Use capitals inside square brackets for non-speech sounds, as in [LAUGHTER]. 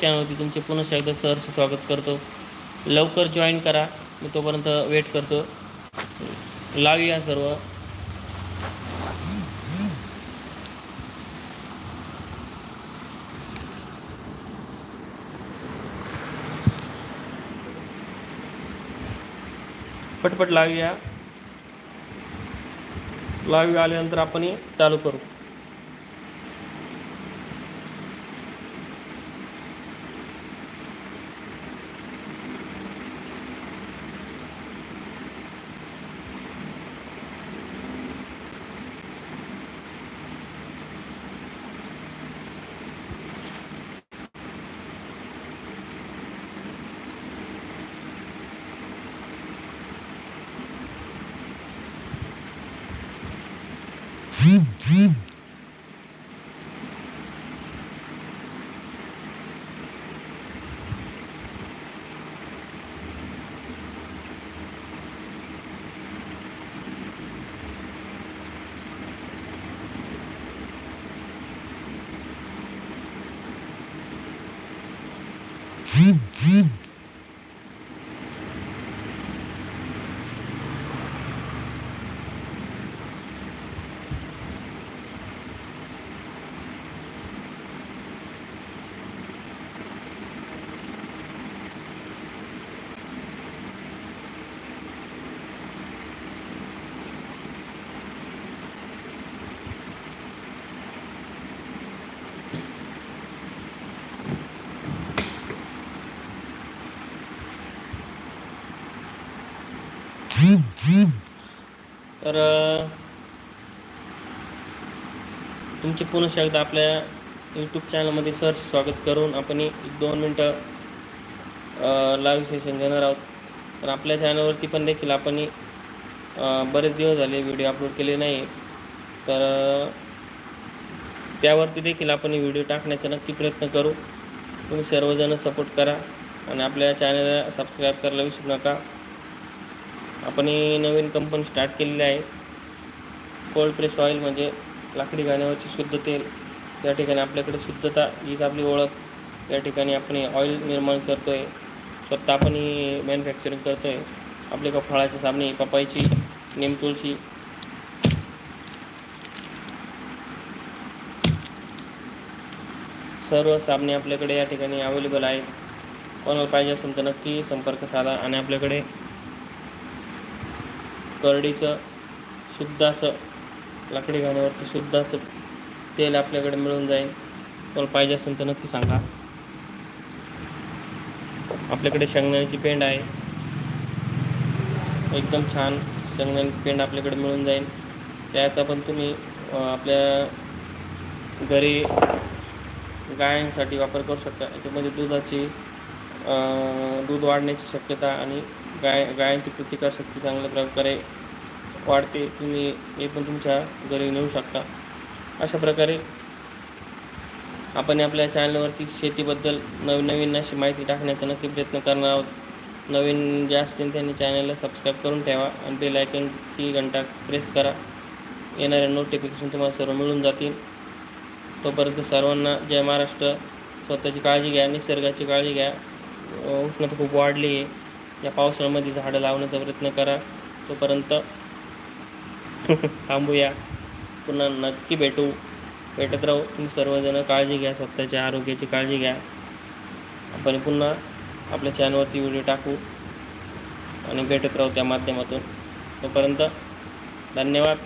चॅनलवरती तुमचे पुन्हा एकदा सहर्ष स्वागत करतो. लवकर जॉईन करा. मी तोपर्यंत वेट करतो. लावूया सर्व. पटपट लावूया. लावी आल्यानंतर आपण हे चालू करू. Mm-hmm. तर तुमचे पुन्हा एकदा आपल्या यूट्यूब चॅनलमध्ये सर स्वागत करून आपण एक दोन मिनटं लाईव्ह सेशन घेणार आहोत. तर आपल्या चॅनलवरती पण देखील आपण बरेच दिवस झाले व्हिडिओ अपलोड केले नाही तर त्यावरती देखील आपण व्हिडिओ टाकण्याचा नक्की प्रयत्न करू. तुम्ही सर्वजण सपोर्ट करा आणि आपल्या चॅनलला सबस्क्राईब करायला विसरू नका. आपण ही नवीन कंपनी स्टार्ट केलेली आहे. कोल्ड प्रेस ऑइल म्हणजे लाकडी घाण्यावरची शुद्ध तेल. या ठिकाणी आपल्याकडे शुद्धता हीच आपली ओळख. या ठिकाणी आपण ऑइल निर्माण करतो आहे स्वतः आपण ही मॅन्युफॅक्चरिंग करतो आहे आपले का फळाची साबणे पपाईची नेमतुळशी सर्व साबणे आपल्याकडे या ठिकाणी अवेलेबल आहेत. कोणाला पाहिजे असेल तर नक्की संपर्क साधा आणि आपल्याकडे करडीचं शुद्ध असं लाकडी घाण्यावरचं शुद्ध असं तेल आपल्याकडे मिळून जाईल. तुम्हाला पाहिजे असेल तर नक्की सांगा. आपल्याकडे शेंगदाण्याची पेंड आहे. एकदम छान शेंगदाण्याची पेंड आपल्याकडे मिळून जाईल. त्याचा पण तुम्ही आपल्या घरी गायांसाठी वापर करू शकता. याच्यामध्ये दुधाची दूध वाढण्याची शक्यता आणि गाय गायांची प्रतिकारशक्ती चांगल्या प्रकारे वाढते तुम्ही हे पण तुमच्या घरी नेऊ शकता. अशा प्रकारे आपण आपल्या चॅनलवरती शेतीबद्दल नवीन नवीन अशी माहिती टाकण्याचा नक्की प्रयत्न करणार आहोत. नवीन जे असतील त्यांनी चॅनलला सबस्क्राईब करून ठेवा आणि बेल आयकनची घंटा प्रेस करा. येणारे नोटिफिकेशन तुम्हाला सर्व मिळून जातील. तोपर्यंत सर्वांना जय महाराष्ट्र. स्वतःची काळजी घ्या निसर्गाची काळजी घ्या. उष्णता खूप वाढली आहे. या पावसाळ्यामध्ये झाडं लावण्याचा प्रयत्न करा. तोपर्यंत [LAUGHS] थांबूया. पुन्हा नक्की भेटू. भेटत राहू. तुम्ही सर्वजण काळजी घ्या. स्वतःच्या आरोग्याची काळजी घ्या. आपण पुन्हा आपल्या चॅनलवरती व्हिडिओ टाकू आणि भेटत राहू त्या माध्यमातून. तोपर्यंत धन्यवाद.